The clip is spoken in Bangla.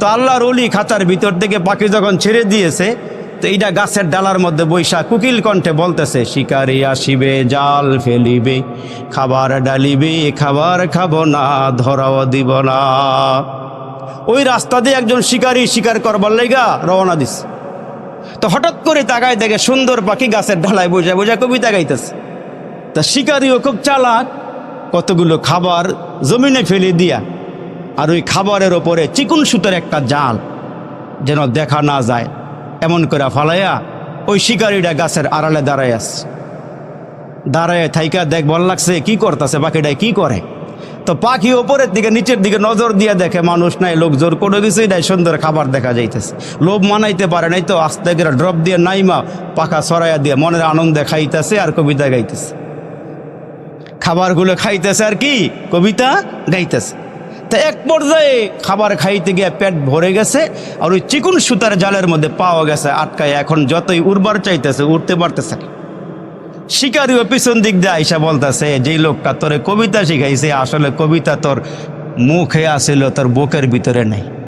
তো আল্লাহর অলি খাঁচার ভিতর থেকে পাখি যখন ছেড়ে দিয়েছে, তো এইটা গাছের ডালার মধ্যে বৈশা কুকিল কণ্ঠে বলতেছে, শিকারি আসিবে, জাল ফেলিবে, খাবার ডালিবে, খাবার খাব না, ধরাও দিব না। ওই রাস্তা দিয়ে একজন শিকারি শিকার করবার লেগা রওনা দিস তো হঠাৎ করে তাকায় দেখে সুন্দর পাখি গাছের ঢালায় বোঝা বোঝা কবিতা গাইতেছে। তা শিকারিও খুব চালাক, কতগুলো খাবার জমিনে ফেলে দিয়া আর ওই খাবারের ওপরে চিকুন সুতোর একটা জাল যেন দেখা না যায়। এমন করে ফালাইয়া ওই শিকারিটা গাছের আড়ালে দাঁড়ায় আসছে দাঁড়ায় থাইকা দেখ, বল লাগছে, কি করতেছে, পাখিটাই কি করে? তো পাখি ওপরের দিকে, নিচের দিকে নজর দিয়ে দেখে মানুষ নাই, লোক জোর করে কিছুই নাই সুন্দর খাবার দেখা যাইতেছে। লোভ মানাইতে পারে নাই তো, আস্তে করে ড্রপ দিয়ে নাইমা পাখা সরাইয়া দিয়ে মনের আনন্দে খাইতেছে আর কবিতা গাইতেছে। খাবারগুলো খাইতেছে আর কি, কবিতা গাইতেছে। তা এক পর্যায়ে খাবার খাইতে গিয়ে পেট ভরে গেছে আর ওই চিকুন সুতার জালের মধ্যে পাওয়া গেছে, আটকায়। এখন যতই উড়বার চাইতেছে উঠতে পারতেছে না। শিকারিও পিছন দিক দিয়ে আইসা বলতেছে, যেই লোকটা তোরে কবিতা শিখাইছে, আসলে কবিতা তোর মুখে আসিল তোর বুকের ভিতরে নেই।